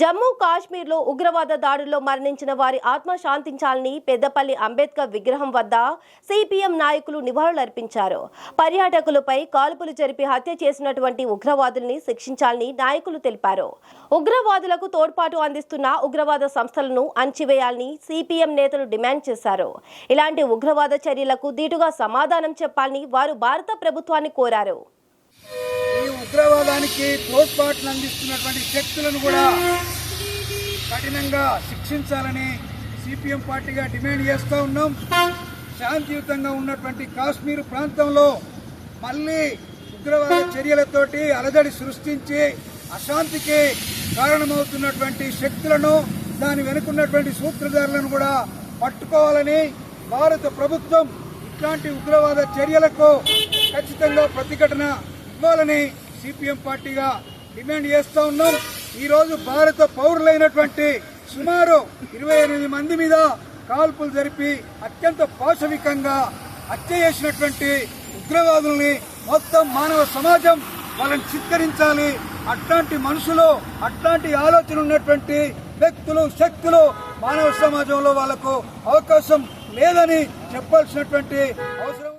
జమ్మూ కాశ్మీర్లో ఉగ్రవాద దాడుల్లో మరణించిన వారి ఆత్మ శాంతించాలని పెద్దపల్లి అంబేద్కర్ విగ్రహం వద్ద సిపిఎం నాయకులు నివాళులర్పించారు పర్యాటకులపై కాల్పులు జరిపి హత్య చేసినటువంటి ఉగ్రవాదుల్ని శిక్షించాలని నాయకులు తెలిపారు. ఉగ్రవాదులకు తోడ్పాటు అందిస్తున్న ఉగ్రవాద సంస్థలను అణచివేయాలని సిపిఎం నేతలు డిమాండ్ చేశారు. ఇలాంటి ఉగ్రవాద చర్యలకు దీటుగా సమాధానం చెప్పాలని వారు భారత ప్రభుత్వాన్ని కోరారు. ఉగ్రవాదానికి తోడ్పాటును అందిస్తున్నటువంటి శక్తులను కూడా కఠినంగా శిక్షించాలని సిపిఎం పార్టీగా డిమాండ్ చేస్తూ ఉన్నాం. శాంతియుతంగా ఉన్నటువంటి కాశ్మీర్ ప్రాంతంలో మళ్ళీ ఉగ్రవాద చర్యలతోటి అలజడి సృష్టించి అశాంతికి కారణమవుతున్నటువంటి శక్తులను దాని వెనుకున్నటువంటి సూత్రధారులను కూడా పట్టుకోవాలని భారత ప్రభుత్వం ఇట్లాంటి ఉగ్రవాద చర్యలకు ఖచ్చితంగా ప్రతిఘటన ఇవ్వాలని సిపిఎం పార్టీగా డిమాండ్ చేస్తూ ఉన్నాం. ఈ రోజు భారత పౌరులైనటువంటి సుమారు ఇరవై ఎనిమిది మంది మీద కాల్పులు జరిపి అత్యంత పాశవికంగా హత్య చేసినటువంటి ఉగ్రవాదుల్ని మొత్తం మానవ సమాజం వాళ్ళని చిత్కరించాలి. అట్లాంటి మనుషులు అట్లాంటి ఆలోచన ఉన్నటువంటి వ్యక్తులు శక్తులు మానవ సమాజంలో వాళ్ళకు అవకాశం లేదని చెప్పాల్సినటువంటి అవసరం